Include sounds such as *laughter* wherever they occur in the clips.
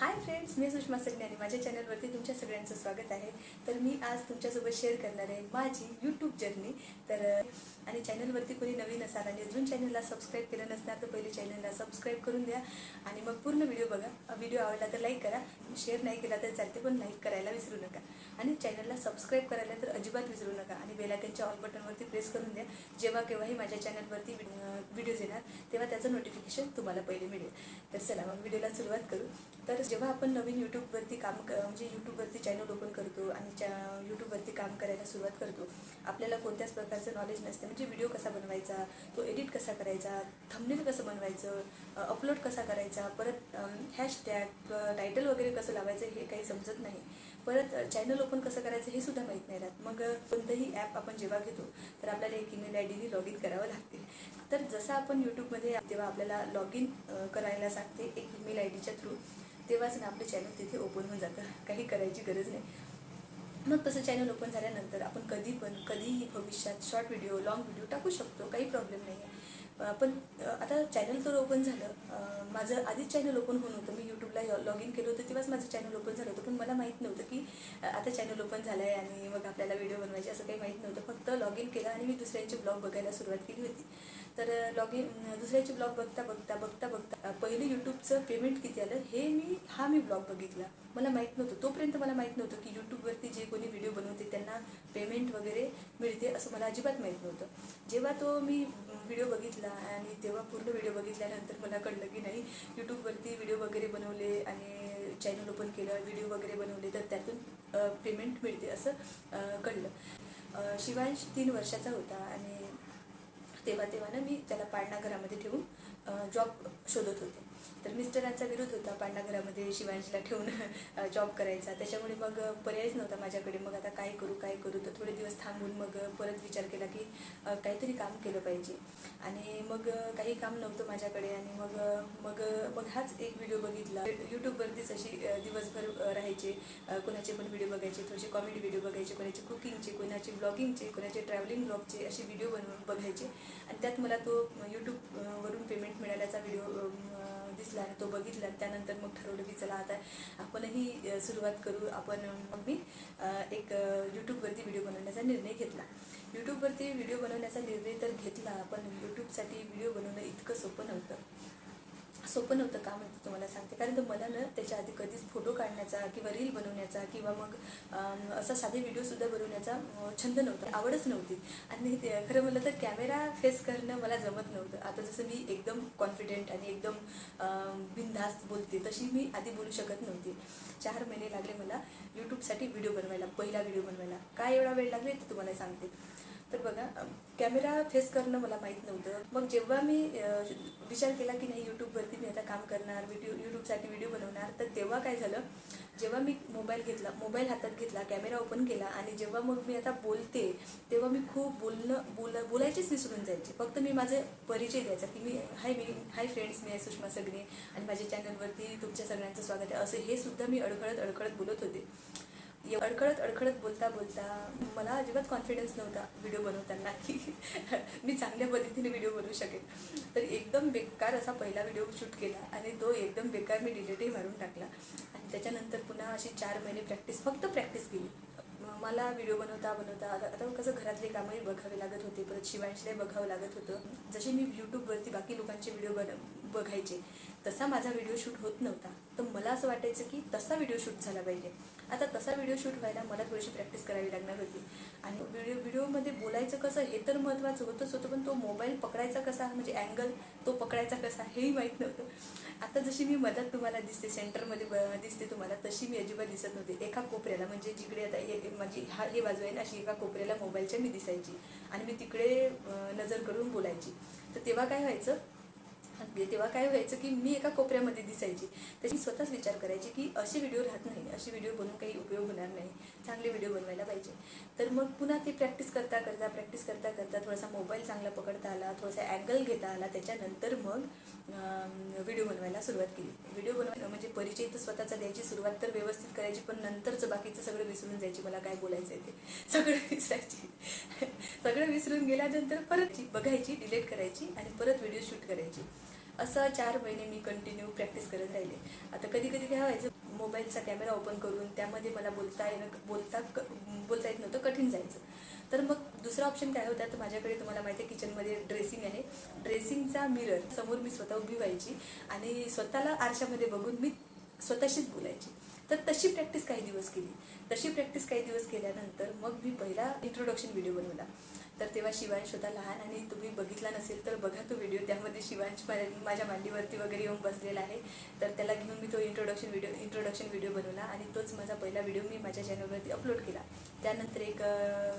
Hi friends मी सुषमा सगने आणि माझ्या चॅनलवरती तुमच्या सगळ्यांचं स्वागत आहे. तर मी आज तुमच्यासोबत शेअर करणार आहे माझी यूट्यूब जर्नी तर आणि चॅनलवरती कोणी नवीन असाल आणि अजून चॅनलला सबस्क्राईब केलं नसणार तर पहिले चॅनलला सबस्क्राईब करून द्या. आणि मग पूर्ण व्हिडिओ बघा. व्हिडिओ आवडला तर लाईक करा. शेअर नाही केला तर चालते पण लाईक करायला विसरू नका. आणि चॅनलला सबस्क्राईब करायला तर अजिबात विसरू नका. आणि बेलायकनच्या ऑल बटनवरती प्रेस करून द्या. जेव्हा केव्हाही माझ्या चॅनलवरती व्हिडिओज येणार तेव्हा त्याचं नोटिफिकेशन तुम्हाला पहिले मिळेल. तर चला मग व्हिडिओला सुरुवात करू. तर जेव्हा आपण नवीन यूट्यूबवरती काम क म्हणजे यूट्यूबवरती चॅनल ओपन करतो आणि च्या यूट्यूबवरती काम करायला सुरुवात करतो आपल्याला कोणत्याच प्रकारचं नॉलेज नसते. म्हणजे व्हिडिओ कसा बनवायचा तो एडिट कसा करायचा थंबनेल कसं बनवायचं अपलोड कसा करायचा परत हॅशटॅग टायटल वगैरे कसं लावायचं हे काही समजत नाही. परत चॅनल ओपन कसं करायचं हे सुद्धा माहीत नाही राहत. मग कोणतंही ॲप आपण जेव्हा घेतो तर आपल्याला एक ईमेल आय डीने लॉग इन करावं लागते. तर जसं आपण यूट्यूबमध्ये तेव्हा आपल्याला लॉग इन करायला सांगते एक ईमेल आय डीच्या थ्रू तेव्हाच ना आपलं चॅनल तिथे ओपन होऊन जातं. काही करायची गरज नाही. मग तसं चॅनल ओपन झाल्यानंतर आपण कधी पण कधीही भविष्यात शॉर्ट व्हिडिओ लॉंग व्हिडिओ टाकू शकतो. काही प्रॉब्लेम नाही आहे पण आता चॅनल तर ओपन झालं. माझं आधीच चॅनल ओपन होऊन होतं. मी यूट्यूबला लॉग इन केलं होतं. तेव्हाच माझं चॅनल ओपन झालं होतं. पण मला माहीत नव्हतं की आता चॅनल ओपन झालं आहे आणि मग आपल्याला व्हिडिओ बनवायचे असं काही माहीत नव्हतं. फक्त लॉग इन केलं आणि मी दुसऱ्यांचे ब्लॉग बघायला सुरुवात केली होती. तर लॉग इन दुसऱ्याचे ब्लॉग बघता बघता बघता बघता पहिले यूट्यूबचं पेमेंट किती आलं हे मी हा मी ब्लॉग बघितला. मला माहीत नव्हतं. तोपर्यंत मला माहीत नव्हतं की यूट्यूबवरती जे कोणी व्हिडिओ बनवते त्यांना पेमेंट वगैरे मिळते असं मला अजिबात माहीत नव्हतं. जेव्हा तो मी व्हिडिओ बघितला आणि तेव्हा पूर्ण व्हिडिओ बघितल्यानंतर मला कळलं की नाही यूट्यूबवरती व्हिडिओ वगैरे बनवले आणि चॅनल ओपन केलं व्हिडिओ वगैरे बनवले तर त्यातून पेमेंट मिळते असं कळलं. शिवांश तीन वर्षाचा होता आणि तेव्हा तेव्हा ना मी त्याला पाळणा घरामध्ये ठेवून जॉब शोधत होते. तर मिस्टरांचा विरोध होता पाळणा शिवांशीला ठेवून जॉब करायचा. त्याच्यामुळे मग पर्यायच नव्हता माझ्याकडे. मग आता काय करू काय करू? तर थोडे दिवस थांबून मग परत विचार केला की काहीतरी काम केलं पाहिजे. आणि मग काही काम नव्हतं माझ्याकडे. आणि मग मग मग हाच एक व्हिडिओ बघितला. यूट्यूबवरतीच अशी दिवसभर राहायचे. कोणाचे पण व्हिडिओ बघायचे थोडेसे कॉमेडी व्हिडिओ बघायचे कोणाचे कुकिंगचे कोणाचे ब्लॉगिंगचे कोणाचे ट्रॅव्हलिंग ब्लॉगचे असे व्हिडिओ बनवून बघायचे. आणि त्यात मला तो यूट्यूबवरून पेमेंट मिळाल्याचा व्हिडिओ दिसला आणि तो बघितला आणि त्यानंतर मग ठरवलं की चला आता आपणही सुरुवात करू. आपण मग मी एक यूट्यूबवरती व्हिडिओ बनवण्याचा निर्णय घेतला. यूट्यूबवरती व्हिडिओ बनवण्याचा निर्णय तर घेतला पण यूट्यूबसाठी व्हिडिओ बनवणं इतकं सोपं नव्हतं. सोपं नव्हतं का? माहिती तुम्हाला सांगते. कारण तर मला ना त्याच्या आधी कधीच फोटो काढण्याचा किंवा रील बनवण्याचा किंवा मग असा साधे व्हिडिओसुद्धा बनवण्याचा छंद नव्हता. आवडच नव्हती. आणि ते खरं म्हणलं तर कॅमेरा फेस करणं मला जमत नव्हतं. आता जसं मी एकदम कॉन्फिडेंट आणि एकदम बिनधास्त बोलते तशी मी आधी बोलू शकत नव्हती. चार महिने लागले मला यूट्यूबसाठी व्हिडिओ बनवायला पहिला व्हिडिओ बनवायला. काय एवढा वेळ लागले? ते तुम्हाला सांगते. तर बघा कॅमेरा फेस करणं मला माहीत नव्हतं. मग जेव्हा मी विचार केला की नाही यूट्यूबवरती मी आता काम करणार व्हिडिओ यूट्यूबसाठी व्हिडिओ बनवणार तर तेव्हा काय झालं जेव्हा मी मोबाईल घेतला मोबाईल हातात घेतला कॅमेरा ओपन केला आणि जेव्हा मग मी आता बोलते तेव्हा मी खूप बोलणं बोल बोलायचीच विसरून जायचे. फक्त मी माझे परिचय द्यायचा की मी हाय मी हाय फ्रेंड्स मी आहे सुषमा सगने आणि माझ्या चॅनलवरती तुमच्या सगळ्यांचं स्वागत आहे. असं हे सुद्धा मी अडखळत अडखळत बोलत होते. अडखळत अडखळत बोलता बोलता मला अजिबात कॉन्फिडन्स नव्हता व्हिडिओ बनवताना की *laughs* मी चांगल्या पद्धतीने व्हिडिओ बनवू शकेन. तर एकदम बेकार असा पहिला व्हिडिओ शूट केला आणि तो एकदम बेकार मी डिलेटही मारून टाकला. आणि त्याच्यानंतर पुन्हा अशी चार महिने प्रॅक्टिस फक्त प्रॅक्टिस केली. मला व्हिडिओ बनवता बनवता आता आता कसं घरातले कामही बघावे लागत होते परत शिवांशलाही बघावं लागत होतं. जसे मी यूट्यूबवरती बाकी लोकांचे व्हिडिओ बन बघायचे तसा माझा व्हिडिओ शूट होत नव्हता. तर मला असं वाटायचं की तसा व्हिडिओ शूट झाला पाहिजे. आता तसा व्हिडिओ शूट व्हायला मला थोडीशी प्रॅक्टिस करावी लागणार होती. आणि व्हिडिओ व्हिडिओमध्ये बोलायचं कसं हे तर महत्त्वाचं होतंच होतं पण तो मोबाईल पकडायचा कसा म्हणजे अँगल तो पकडायचा कसा हेही माहीत नव्हतं. आता जशी मी मदत तुम्हाला दिसते सेंटरमध्ये ब- दिसते तुम्हाला तशी मी अजिबात दिसत नव्हते. एका कोपऱ्याला म्हणजे जिकडे आता हे माझी हा हे बाजू आहे ना अशी एका कोपऱ्याला मोबाईलच्या मी दिसायची. आणि मी तिकडे नजर करून बोलायची. तर तेव्हा काय व्हायचं म्हणजे तेव्हा काय व्हायचं की मी एका कोपऱ्यामध्ये दिसायची. त्याची स्वतःच विचार करायची की असे व्हिडिओ राहत नाही. असे व्हिडिओ बनवून काही उपयोग होणार नाही. चांगले व्हिडिओ बनवायला पाहिजे. तर मग पुन्हा ती प्रॅक्टिस करता करता प्रॅक्टिस करता करता थोडासा मोबाईल चांगला पकडता आला थोडासा अँगल घेता आला. त्याच्यानंतर मग व्हिडिओ बनवायला सुरुवात केली. व्हिडिओ बनवायला म्हणजे परिचय तर स्वतःचा द्यायची सुरुवात तर व्यवस्थित करायची पण नंतरचं बाकीचं सगळं विसरून जायची मला काय बोलायचं आहे ते. *laughs* सगळं विसरायची. *laughs* सगळं विसरून गेल्यानंतर परत बघायची डिलीट करायची आणि परत व्हिडिओ शूट करायची. असं चार महिने मी कंटिन्यू प्रॅक्टिस करत राहिले. आता कधी कधी काय व्हायचं मोबाईलचा कॅमेरा ओपन करून त्यामध्ये मला बोलता येणं बोलता क बोलता येत नव्हतं कठीण जायचं. तर मग दुसरा ऑप्शन काय होता तर माझ्याकडे तुम्हाला माहिती आहे किचनमध्ये ड्रेसिंग आहे. ड्रेसिंगचा मिरर समोर मी स्वतः उभी व्हायची आणि स्वतःला आरशामध्ये बघून मी स्वतःशीच बोलायची. तर तशी प्रॅक्टिस काही दिवस केली. तशी प्रॅक्टिस काही दिवस केल्यानंतर मग मी पहिला इंट्रोडक्शन व्हिडिओ बनवला. तर तेव्हा शिवांश होता लहान आणि तुम्ही बघितला नसेल तर बघा तो व्हिडिओ त्यामध्ये शिवांश माझ्या मांडीवरती वगैरे येऊन बसलेला आहे. तर त्याला घेऊन मी तो इंट्रोडक्शन व्हिडिओ इंट्रोडक्शन व्हिडिओ बनवला आणि तोच माझा पहिला व्हिडिओ मी माझ्या चॅनलवरती अपलोड केला. त्यानंतर एक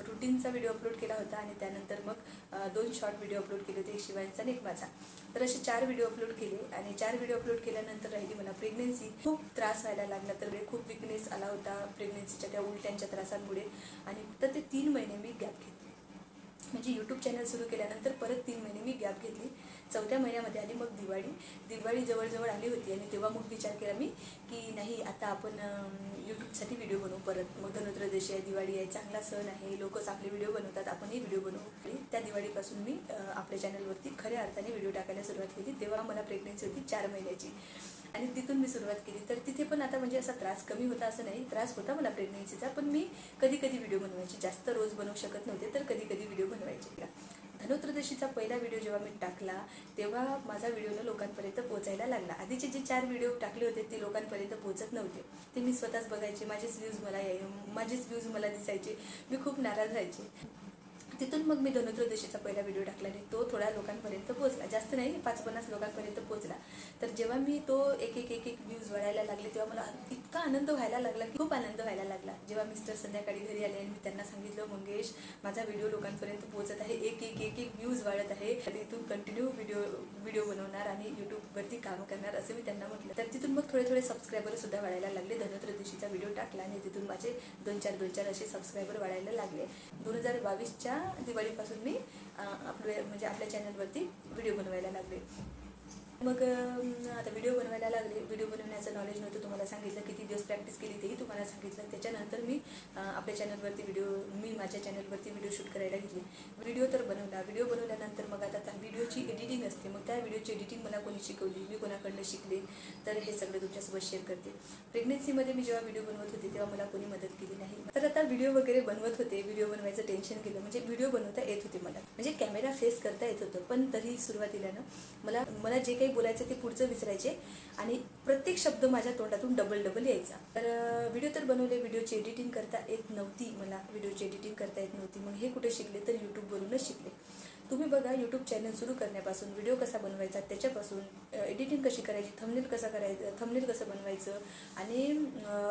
रुटीनचा व्हिडिओ अपलोड केला होता आणि त्यानंतर मग दोन शॉर्ट व्हिडिओ अपलोड केले होते एक शिवांचा आणि एक माझा. तर असे चार व्हिडिओ अपलोड केले आणि चार व्हिडिओ अपलोड केल्यानंतर राहिली मला प्रेग्नेन्सी खूप त्रास व्हायला लागला तर खूप विकनेस आला होता प्रेग्नेन्सीच्या त्या उलट्यांच्या त्रासांमुळे. आणि फक्त ते तीन महिने मी गॅप घेतली. म्हणजे यूट्यूब चॅनल सुरू केल्यानंतर परत तीन महिने मी गॅप घेतली. चौथ्या महिन्यामध्ये आली मग दिवाळी. दिवाळी जवळजवळ आली होती आणि तेव्हा मग विचार केला मी की नाही आता आपण यूट्यूबसाठी व्हिडिओ बनवू परत. मग धनोत्रयोदशी आहे दिवाळी आहे चांगला सण आहे लोक चांगले व्हिडिओ बनवतात आपणही व्हिडिओ बनवू. त्या दिवाळीपासून मी आपल्या चॅनलवरती खऱ्या अर्थाने व्हिडिओ टाकायला सुरुवात केली. तेव्हा मला प्रेग्नन्सी होती चार महिन्याची. आणि तिथून मी सुरुवात केली. तर तिथे पण आता म्हणजे असा त्रास कमी होता असं नाही. त्रास होता मला प्रेग्नन्सीचा पण मी कधी कधी व्हिडिओ बनवायचे. जास्त रोज बनवू शकत नव्हते तर कधी कधी व्हिडिओ बनवायचे. धनुत्रदशीचा पहिला व्हिडिओ जेव्हा मी टाकला तेव्हा माझा व्हिडिओनं लोकांपर्यंत पोहोचायला लागला. आधीचे जे चार व्हिडिओ टाकले होते ते लोकांपर्यंत पोहोचत नव्हते. ते मी स्वतःच बघायचे. माझेच व्ह्यूज मला माझेच व्ह्यूज मला दिसायचे. मी खूप नाराज व्हायचे. तिथून मग मी धनोत्रयोदशीचा पहिला व्हिडिओ टाकला आणि तो थोड्या लोकांपर्यंत पोहोचला. जास्त नाही पाच पन्नास लोकांपर्यंत पोहोचला. तर जेव्हा मी तो एक एक एक एक व्ह्यूज वाढायला लागले तेव्हा मला इतका आनंद व्हायला लागला की खूप आनंद व्हायला लागला. जेव्हा मिस्टर संध्याकाळी घरी आले आणि मी त्यांना सांगितलं मंगेश माझा व्हिडिओ लोकांपर्यंत पोहोचत आहे. एक एक एक एक व्ह्यूज वाढत आहे. तिथून कंटिन्यू व्हिडिओ व्हिडिओ बनवणार आणि यूट्यूबवरती काम करणार असं मी त्यांना म्हटलं. तर तिथून मग थोडे थोडे सबस्क्रायबर सुद्धा वाढायला लागले. धनोत्रयोदशीचा व्हिडिओ टाकला आणि तिथून माझे दोन चार दोन चार असे सबस्क्रायबर वाढायला लागले. दोन हजार बावीसच्या दिवाळीपासून मी आपले आपलं म्हणजे आपल्या चॅनलवरती व्हिडिओ बनवायला लागले. मग आता व्हिडिओ बनवायला लागले. व्हिडिओ बनवण्याचं नॉलेज नव्हतं तुम्हाला सांगितलं. किती दिवस प्रॅक्टिस केली तेही तुम्हाला सांगितलं. त्याच्यानंतर मी आपल्या चॅनलवरती व्हिडिओ मी माझ्या चॅनलवरती व्हिडिओ शूट करायला घेतली. व्हिडिओ तर बनवला. व्हिडिओ बनवल्यानंतर मग आता त्या व्हिडिओची एडिटिंग असते. मग त्या व्हिडिओची एडिटिंग मला कोणी शिकवली? मी कोणाकडनं शिकले? तर हे सगळं तुमच्यासोबत शेअर करते. प्रेग्नेन्सीमध्ये मी जेव्हा व्हिडिओ बनवत होते तेव्हा मला कोणी मदत केली नाही. तर आता व्हिडिओ वगैरे बनवत होते. व्हिडिओ बनवायचं टेन्शन केलं म्हणजे व्हिडिओ बनवता येत होते मला. म्हणजे कॅमेरा फेस करता येत होतं. पण तरी सुरुवातीला ना मला मला जे काही बोलायचं ते पुढचं विसरायचे. आणि प्रत्येक शब्द माझ्या तोंडातून डबल डबल यायचा. तर व्हिडिओ तर बनवले व्हिडिओची एडिटिंग करता येत नव्हती मला. व्हिडिओची एडिटिंग करता येत नव्हती. मग हे कुठे शिकले तर यूट्यूबवरूनच शिकले. तुम्ही बघा यूट्यूब चॅनल सुरू करण्यापासून व्हिडिओ कसा बनवायचा त्याच्यापासून एडिटिंग कशी करायची थंबनेल कसा करायचं थंबनेल कसं बनवायचं आणि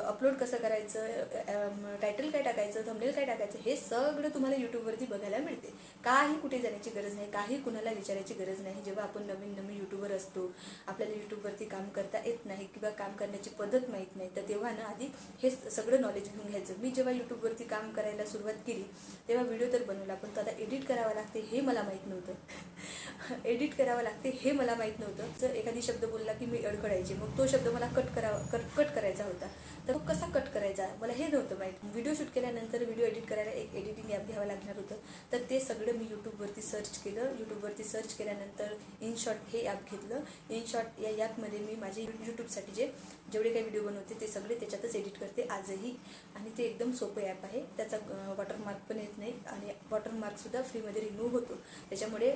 अपलोड कसं करायचं टायटल काय टाकायचं थंबनेल काय टाकायचं हे सगळं तुम्हाला यूट्यूबवरती बघायला मिळते. काही कुठे जाण्याची गरज नाही काही कुणाला विचारायची गरज नाही. जेव्हा आपण नवीन नवीन यूट्यूबर असतो आपल्याला यूट्यूबवरती काम करता येत नाही किंवा काम करण्याची पद्धत माहीत नाही तर तेव्हा ना आधी हे सगळं नॉलेज घेऊन घ्यायचं. मी जेव्हा यूट्यूबवरती काम करायला सुरुवात केली तेव्हा व्हिडिओ तर बनवला पण तो आता एडिट करावा लागते हे मला माहीत नव्हतं. एडिट करावं लागते हे मला माहीत नव्हतं. जर एखादी शब्द बोलला की मी अडखडायचे मग तो शब्द मला कट करावा कट कट करायचा होता. तर तो कसा कट करायचा? मला हे नव्हतं माहीत. व्हिडिओ शूट केल्यानंतर व्हिडिओ एडिट करायला एक एडिटिंग ॲप घ्यावं लागणार होतं. तर ते सगळं मी यूट्यूबवरती सर्च केलं. यूट्यूबवरती सर्च केल्यानंतर इनशॉट हे ॲप घेतलं. इन शॉर्ट या ॲपमध्ये मी माझे यूट्यूबसाठी जे जेवढे काही व्हिडिओ बनवते ते सगळे त्याच्यातच एडिट करते आजही. आणि ते एकदम सोपं ॲप आहे. त्याचा वॉटरमार्क पण येत नाही. आणि वॉटरमार्कसुद्धा फ्रीमध्ये रिमूव्ह होतो. त्याच्यामुळे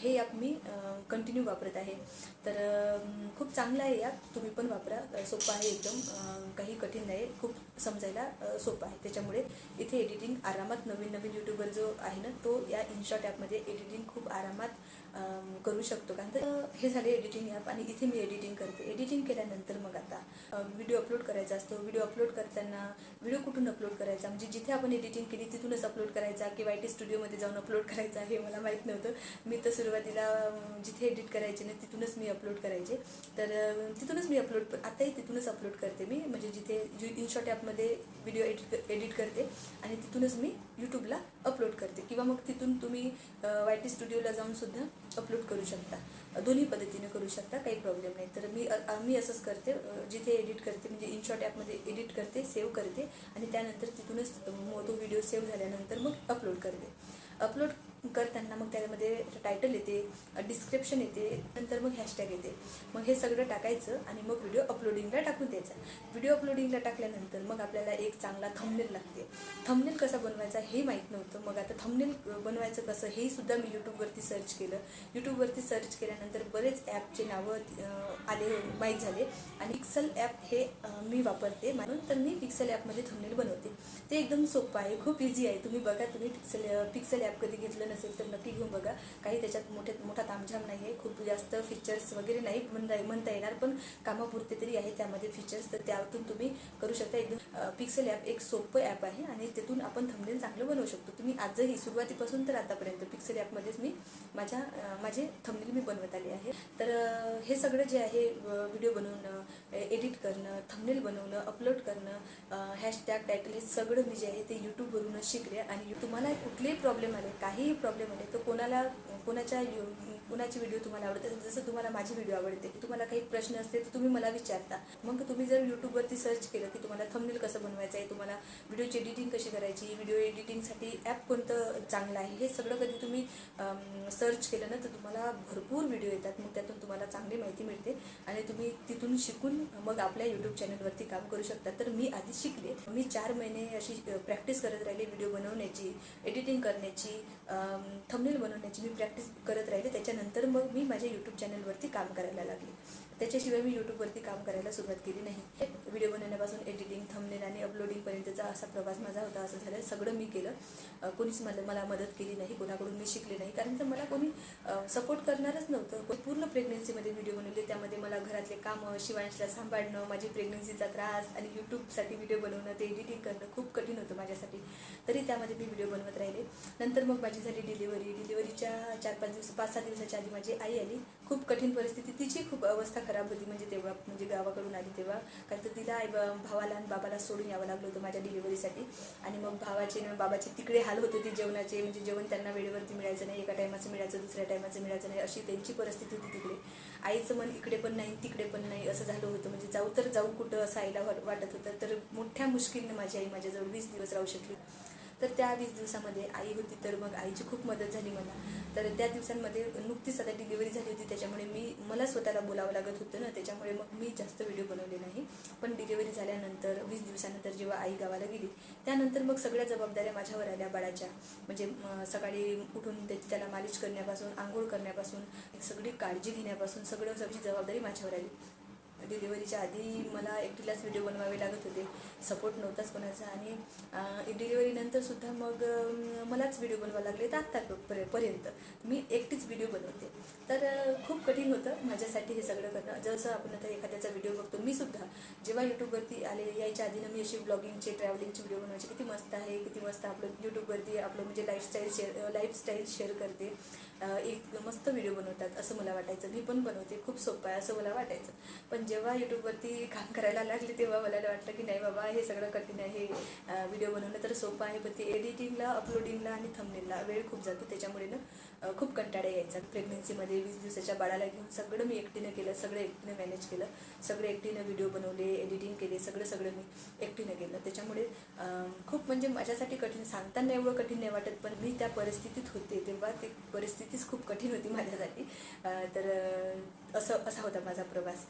हे ॲप मी कंटिन्यू वापरत आहे. तर खूप चांगलं आहे ॲप तुम्ही पण वापरा. सोपं आहे एकदम. काही कठीण नाही. खूप समजायला सोपं आहे. त्याच्यामुळे इथे एडिटिंग आरामात नवीन नवीन यूट्यूबर जो आहे ना तो या इनशॉट ॲपमध्ये एडिटिंग खूप आरामात करू शकतो. कारण तर हे झाले एडिटिंग ॲप आणि इथे मी एडिटिंग करते. एडिटिंग केल्यानंतर मग आता व्हिडिओ अपलोड करायचा असतो. व्हिडिओ अपलोड करताना व्हिडिओ कुठून अपलोड करायचा? म्हणजे जिथे आपण एडिटिंग केली तिथूनच अपलोड करायचा? किंवा वाय टी स्टुडिओमध्ये जाऊन अपलोड करायचा? हे मला माहीत नव्हतं. मी तर सुरुवातीला जिथे एडिट करायचे ना तिथूनच मी अपलोड करायचे. तर तिथूनच मी अपलोड आताही तिथूनच अपलोड करते मी. म्हणजे जिथे इनशॉट ॲपमध्ये व्हिडिओ एडिट एडिट करते आणि तिथूनच मी यूट्यूबला अपलोड करते. किंवा मग तिथून तुम्ही वाय टी स्टुडिओला जाऊनसुद्धा अपलोड करू शकता. दोन्ही पद्धतीने करू शकता काही प्रॉब्लेम नाही. तर मी मी असंच करते. जिथे एडिट करते म्हणजे इनशॉट ॲपमध्ये एडिट करते सेव्ह करते आणि त्यानंतर तिथूनच तो व्हिडिओ सेव्ह झाल्यानंतर मग अपलोड करते. अपलोड करताना मग त्यामध्ये टायटल येते डिस्क्रिप्शन येते नंतर मग हॅशटॅग येते. मग हे सगळं टाकायचं आणि मग व्हिडिओ अपलोडिंगला टाकून द्यायचा. व्हिडिओ अपलोडिंगला टाकल्यानंतर मग आपल्याला एक चांगला थंबनेल लागते. थंबनेल कसा बनवायचा हे माहीत नव्हतं. मग आता थंबनेल बनवायचं कसं हे सुद्धा मी यूट्यूबवरती सर्च केलं. यूट्यूबवरती सर्च केल्यानंतर बरेच ॲपचे नावं आले माहीत झाले. आणि पिक्सल ॲप हे मी वापरते. म्हणून तर मी पिक्सल ॲपमध्ये थंबनेल बनवते. ते एकदम सोपं आहे खूप इझी आहे. तुम्ही बघा तुम्ही पिक्सल पिक्सल ॲप कधी घेतलं नसेल तर नक्की घेऊन बघा. काही त्याच्यात मोठे मोठा तामझाम नाही आहे. खूप जास्त फीचर्स वगैरे नाही. म्हणता म्हणता येणार पण कामापुरते तरी आहे त्यामध्ये फीचर्स तर त्यातून तुम्ही करू शकता. एकदम पिक्सेल ॲप एक सोपं ॲप आहे आणि तिथून आपण थंबनेल चांगलं बनवू शकतो. तुम्ही आजही सुरुवातीपासून तर आतापर्यंत पिक्सल ॲपमध्येच मी माझ्या माझे थंबनेल मी बनवत आले आहे. तर हे सगळं जे आहे व्हिडिओ बनवणं एडिट करणं थंबनेल बनवणं अपलोड करणं हॅशटॅग टायटल हे सगळं मी जे आहे ते यूट्यूबवरूनच शिकले आणि तुम्हाला कुठलेही प्रॉब्लेम आले काही प्रॉब्लेम आले तर कोणाला कोणाच्या कुणाची व्हिडिओ तुम्हाला आवडते? जसं तुम्हाला माझी व्हिडिओ आवडते की तुम्हाला काही प्रश्न असते तर तुम्ही मला विचारता. मग तुम्ही जर यूट्यूबवरती सर्च केलं की तुम्हाला थंबनेल कसं बनवायचं आहे तुम्हाला व्हिडिओची एडिटिंग कशी करायची व्हिडिओ एडिटिंगसाठी ॲप कोणतं चांगलं आहे हे सगळं कधी तुम्ही सर्च केलं ना तर तुम्हाला भरपूर व्हिडिओ येतात. मग त्यातून तुम्हाला चांगली माहिती मिळते आणि तुम्ही तिथून शिकून मग आपल्या यूट्यूब चॅनलवरती काम करू शकता. तर मी आधी शिकले. मी चार महिने अशी प्रॅक्टिस करत राहिली व्हिडिओ बनवण्याची एडिटिंग करण्याची थंबनेल बनवण्याची. मी प्रॅक्टिस करत राहिले. त्याच्यानंतर मग मी माझ्या यूट्यूब चॅनलवरती काम करायला लागले. त्याच्याशिवाय मी यूट्यूबवरती काम करायला सुरुवात केली नाही. व्हिडिओ बनवण्यापासून एडिटिंग थंबनेल आणि अपलोडिंगपर्यंतचा असा प्रवास माझा होता असं झालं. सगळं मी केलं. कोणीच मला मला मदत केली नाही कोणाकडून मी शिकले नाही. कारण तर मला कोणी सपोर्ट करणारच नव्हतं. पूर्ण प्रेग्नन्सीमध्ये व्हिडिओ बनवले. त्यामध्ये मला घरातले कामं शिवांशला सांभाळणं माझी प्रेग्नन्सीचा त्रास आणि यूट्यूबसाठी व्हिडिओ बनवणं ते एडिटिंग करणं खूप कठीण होतं माझ्यासाठी. तरी त्यामध्ये मी व्हिडिओ बनवत राहिले. नंतर मग माझी झाली डिलिव्हरी डिलिव्हरीच्या चार पाच दिवस पाच सहा दिवसाच्या आधी माझी आई आली. खूप कठीण परिस्थिती. तिची खूप अवस्था खराब होती. म्हणजे तेव्हा म्हणजे गावाकडून आली तेव्हा. कारण तर तिला आई बा- भावाला आणि बाबाला सोडून यावं लागलं होतं माझ्या डिलिव्हरीसाठी आणि मग भावाचे आणि बाबाचे तिकडे हाल होत होते जेवणाचे. म्हणजे जेवण त्यांना वेळेवरती मिळायचं नाही. एका टायमाचं मिळायचं दुसऱ्या टायमाचं मिळायचं नाही. अशी त्यांची परिस्थिती होती तिकडे. आईचं मन इकडे पण नाही तिकडे पण नाही असं झालं होतं. म्हणजे जाऊ तर जाऊ कुठं असं आईला वाटत होतं. तर मोठ्या मुश्किलने माझी आई माझ्याजवळ वीस दिवस राहू शकली. तर त्या वीस दिवसामध्ये आई होती तर मग आईची खूप मदत झाली मला. तर त्या दिवसांमध्ये नुकतीच आता डिलिव्हरी झाली होती त्याच्यामुळे मी मला स्वतःला बोलावं लागत होतं ना त्याच्यामुळे मग मी जास्त व्हिडिओ बनवले नाही. पण डिलिव्हरी झाल्यानंतर वीस दिवसानंतर जेव्हा आई गावाला गेली त्यानंतर मग सगळ्या जबाबदाऱ्या माझ्यावर आल्या बाळाच्या. म्हणजे सकाळी उठून त्याला मालिश करण्यापासून आंघोळ करण्यापासून सगळी काळजी घेण्यापासून सगळं सगळी जबाबदारी माझ्यावर आली. डिलिव्हरीच्या आधी मला एकटीलाच व्हिडिओ बनवावे लागत होते. सपोर्ट नव्हताच कोणाचा आणि डिलिव्हरीनंतर सुद्धा मग मलाच व्हिडिओ बनवावे लागले तर आत्ता पर्यंत. मी एकटीच व्हिडिओ बनवते. तर खूप कठीण होतं माझ्यासाठी हे सगळं करणं. जसं आपण आता एखाद्याचा व्हिडिओ बघतो मी सुद्धा जेव्हा यूट्यूबवरती आले यायच्या आधीनं मी अशी ब्लॉगिंगचे ट्रॅव्हलिंगचे व्हिडिओ बनवायचे. किती मस्त आहे किती मस्त आपलं यूट्यूबवरती आपलं म्हणजे लाईफस्टाईल शेअर लाईफस्टाईल शेअर करते. एक मस्त व्हिडिओ बनवतात असं मला वाटायचं. मी पण बनवते खूप सोपं आहे असं मला वाटायचं. पण जेव्हा यूट्यूबवरती काम करायला लागले तेव्हा मला वाटलं की नाही बाबा हे सगळं कठीण आहे व्हिडिओ बनवणं तर सोपं आहे पण ते एडिटिंगला अपलोडिंगला आणि थंबनेलला वेळ खूप जातो. त्याच्यामुळे ना खूप कंटाळा यायचा. प्रेग्नन्सीमध्ये वीस दिवसाच्या बाळाला घेऊन सगळं मी एकटीनं केलं सगळं एकटीनं मॅनेज केलं सगळं एकटीनं व्हिडिओ बनवले एडिटिंग केले सगळं सगळं मी एकटीनं केलं. त्याच्यामुळे खूप म्हणजे माझ्यासाठी कठीण सांगताना एवढं कठीण नाही वाटत पण मी त्या परिस्थितीत होते. तेव्हा ती तीच खूप कठीण होती माझ्यासाठी. तर असं असा होता माझा प्रवास.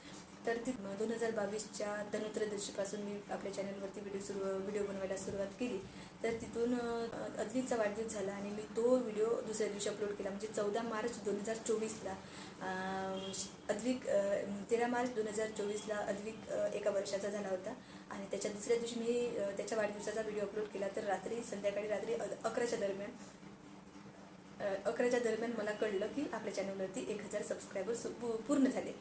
तर ती दोन हजार बावीसच्या धनत्रयोदशीपासून मी आपल्या चॅनलवरती व्हिडिओ सुरू व्हिडिओ बनवायला सुरुवात केली. तर तिथून अदलीचा वाढदिवस झाला आणि मी तो व्हिडिओ दुसऱ्या दिवशी अपलोड केला. म्हणजे चौदा मार्च दोन हजार चोवीसला अद्विक तेरा मार्च दोन हजार चोवीसला अद्विक एका वर्षाचा झाला होता. आणि त्याच्या दुसऱ्या दिवशी मी त्याच्या वाढदिवसाचा व्हिडिओ अपलोड केला. तर रात्री संध्याकाळी रात्री अकराच्या दरम्यान अकराच्या दरम्यान मला कळलं की आपल्या चॅनलवरती एक हजार सबस्क्रायबर सु पूर्ण झाले.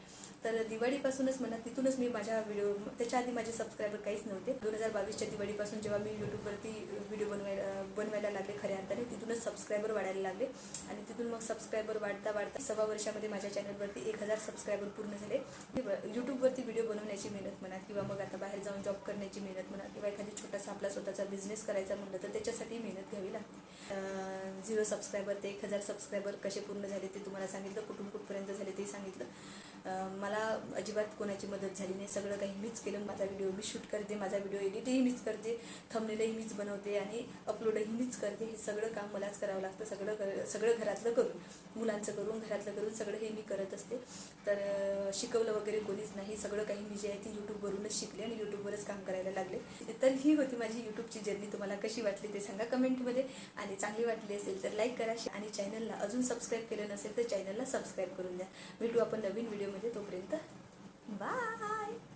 तर दिवाळीपासूनच मला तिथूनच मी माझ्या व्हिडिओ त्याच्या आधी माझे सबस्क्रायबर काहीच नव्हते. दोन हजार बावीसच्या दिवाळीपासून जेव्हा मी यूट्यूबवरती व्हिडिओ बनवायला बनवायला लागले खऱ्या अर्थाने तिथूनच सबस्क्रायबर वाढायला लागले. आणि तिथून मग सबस्क्रायबर वाढता वाढता सव्वा वर्षामध्ये माझ्या चॅनलवरती एक हजार सबस्क्रायबर पूर्ण झाले. यूट्यूबवरती व्हिडिओ बनवण्याची मेहनत म्हणा किंवा मग आता बाहेर जाऊन जॉब करण्याची मेहनत म्हणा किंवा एखादी छोटासा आपला स्वतःचा बिझनेस करायचा म्हणलं तर त्याच्यासाठी मेहनत घ्यावी लागते. झिरो सबस्क्रायबर ते एक हजार सबस्क्रायबर कसे पूर्ण झाले ते तुम्हाला सांगितलं कुठून कुठपर्यंत झाले ते सांगितलं. मला अजिबात कोणाची मदत झाली नाही. सगळं काही मीच केलं माझा व्हिडिओ मी शूट करते माझा व्हिडिओ एडिटही मीच करते थंबनेलही मीच बनवते आणि अपलोडही मीच करते. हे सगळं काम मलाच करावं लागतं. सगळं कर सगळं घरातलं करून मुलांचं करून घरातलं करून सगळं हे मी करत असते. तर शिकवलं वगैरे कोणीच नाही. सगळं काही मी जे आहे ती यूट्यूबवरूनच शिकले आणि यूट्यूबवरच काम करायला लागले. तर ही होती माझी यूट्यूबची जर्नी तुम्हाला कशी वाटली ते सांगा कमेंटमध्ये आणि चांगली वाटली असेल तर लाईक करा आणि चॅनलला अजून सबस्क्राईब केलं नसेल तर चॅनलला सबस्क्राईब करून द्या. भेटू आपण नवीन व्हिडिओमध्ये तोपर्यंत. बाय